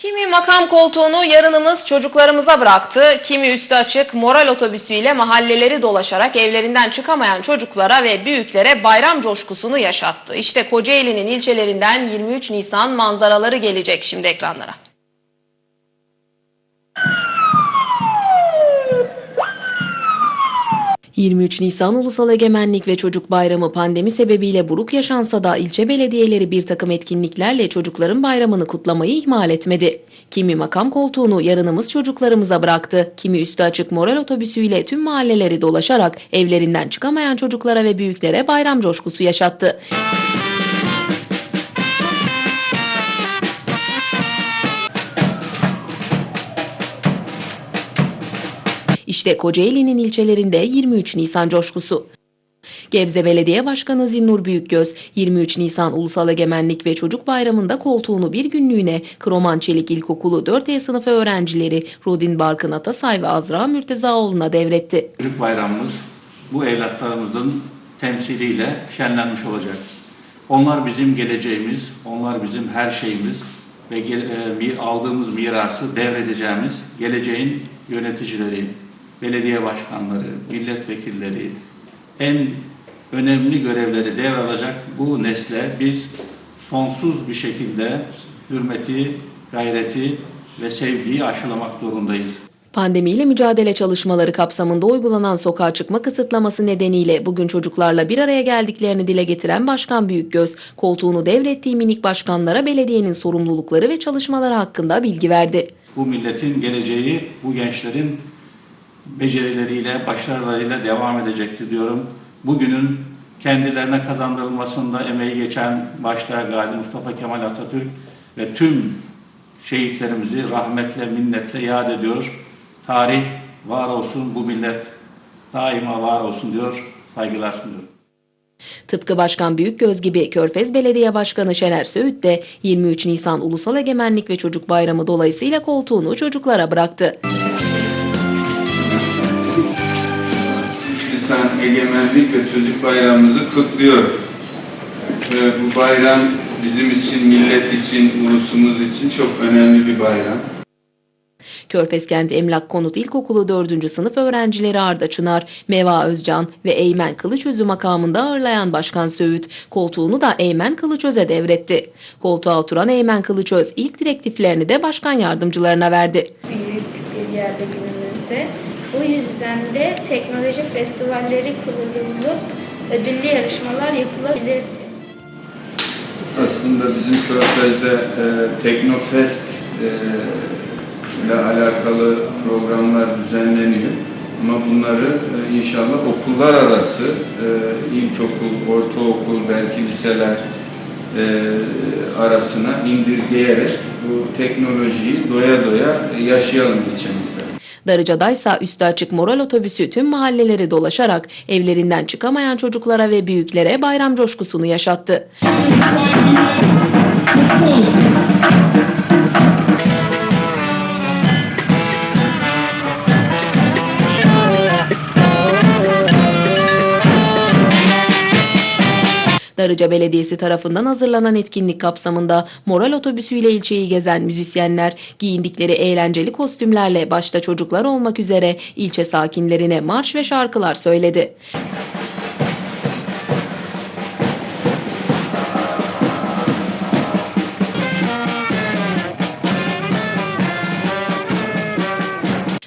Kimi makam koltuğunu yarınımız çocuklarımıza bıraktı, kimi üstü açık moral otobüsüyle mahalleleri dolaşarak evlerinden çıkamayan çocuklara ve büyüklere bayram coşkusunu yaşattı. İşte Kocaeli'nin ilçelerinden 23 Nisan manzaraları gelecek şimdi ekranlara. ...23 Nisan Ulusal Egemenlik ve Çocuk Bayramı pandemi sebebiyle buruk yaşansa da ilçe belediyeleri bir takım etkinliklerle çocukların bayramını kutlamayı ihmal etmedi. Kimi makam koltuğunu yarınımız çocuklarımıza bıraktı, kimi üstü açık moral otobüsüyle tüm mahalleleri dolaşarak evlerinden çıkamayan çocuklara ve büyüklere bayram coşkusu yaşattı. İşte Kocaeli'nin ilçelerinde 23 Nisan coşkusu. Gebze Belediye Başkanı Zinnur Büyükgöz, 23 Nisan Ulusal Egemenlik ve Çocuk Bayramı'nda koltuğunu bir günlüğüne Kroman Çelik İlkokulu 4E sınıfı öğrencileri Rudin Barkın Atasay ve Azra Mürtezaoğlu'na devretti. Çocuk bayramımız bu evlatlarımızın temsiliyle şenlenmiş olacak. Onlar bizim geleceğimiz, onlar bizim her şeyimiz ve e, aldığımız mirası devredeceğimiz geleceğin yöneticileri, belediye başkanları, milletvekilleri, en önemli görevleri devralacak bu nesle biz sonsuz bir şekilde hürmeti, gayreti ve sevgiyi aşılamak zorundayız. Pandemiyle mücadele çalışmaları kapsamında uygulanan sokağa çıkma kısıtlaması nedeniyle bugün çocuklarla bir araya geldiklerini dile getiren Başkan Büyükgöz, koltuğunu devrettiği minik başkanlara belediyenin sorumlulukları ve çalışmaları hakkında bilgi verdi. Bu milletin geleceği bu gençlerin becerileriyle, başarılarıyla devam edecektir diyorum. Bugünün kendilerine kazandırılmasında emeği geçen başta Gazi Mustafa Kemal Atatürk ve tüm şehitlerimizi rahmetle, minnetle yad ediyor. Tarih var olsun, bu millet daima var olsun diyor, saygılar sunuyorum. Tıpkı Başkan Büyükgöz gibi Körfez Belediye Başkanı Şener Söğüt de 23 Nisan Ulusal Egemenlik ve Çocuk Bayramı dolayısıyla koltuğunu çocuklara bıraktı. Nisan Egemenlik ve Çocuk Bayramımızı kutluyorum. Ee, bu bayram bizim için, millet için, ulusumuz için çok önemli bir bayram. Körfez Kent Emlak Konut İlkokulu 4. sınıf öğrencileri Arda Çınar, Meva Özcan ve Eymen Kılıçözü makamında ağırlayan Başkan Söğüt, koltuğunu da Eymen Kılıçöz'e devretti. Koltuğa oturan Eymen Kılıçöz ilk direktiflerini de başkan yardımcılarına verdi. büyük bir yerde günümüzde. Bu yüzden de teknoloji festivalleri kurulup ödüllü yarışmalar yapılabilirdi. Aslında bizim Körfez'de e, Teknofest e, ile alakalı programlar düzenleniyor. Ama bunları e, inşallah okullar arası, e, ilkokul, ortaokul, belki liseler e, arasına indirgeyerek bu teknolojiyi doya doya yaşayalım ilçemizde. Darıca'daysa üstü açık moral otobüsü tüm mahalleleri dolaşarak evlerinden çıkamayan çocuklara ve büyüklere bayram coşkusunu yaşattı. Darıca Belediyesi tarafından hazırlanan etkinlik kapsamında moral otobüsüyle ilçeyi gezen müzisyenler giyindikleri eğlenceli kostümlerle başta çocuklar olmak üzere ilçe sakinlerine marş ve şarkılar söyledi.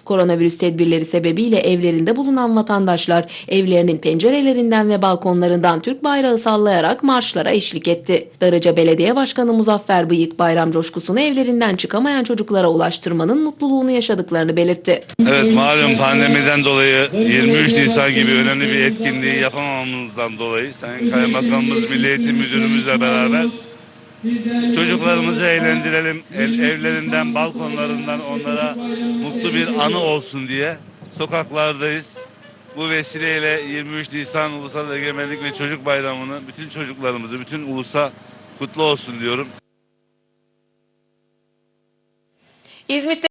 Koronavirüs tedbirleri sebebiyle evlerinde bulunan vatandaşlar evlerinin pencerelerinden ve balkonlarından Türk bayrağı sallayarak marşlara eşlik etti. Darıca Belediye Başkanı Muzaffer Bıyık bayram coşkusunu evlerinden çıkamayan çocuklara ulaştırmanın mutluluğunu yaşadıklarını belirtti. Evet malum pandemiden dolayı 23 Nisan gibi önemli bir etkinliği yapamamamızdan dolayı Sayın Kaymakamımız, Milli Eğitim Müdürümüzle beraber çocuklarımızı eğlendirelim, el- evlerinden, balkonlarından onlara mutlu bir anı olsun diye sokaklardayız. Bu vesileyle 23 Nisan Ulusal Egemenlik ve Çocuk Bayramı'nı bütün çocuklarımızı, bütün ulusa kutlu olsun diyorum. İzmit'te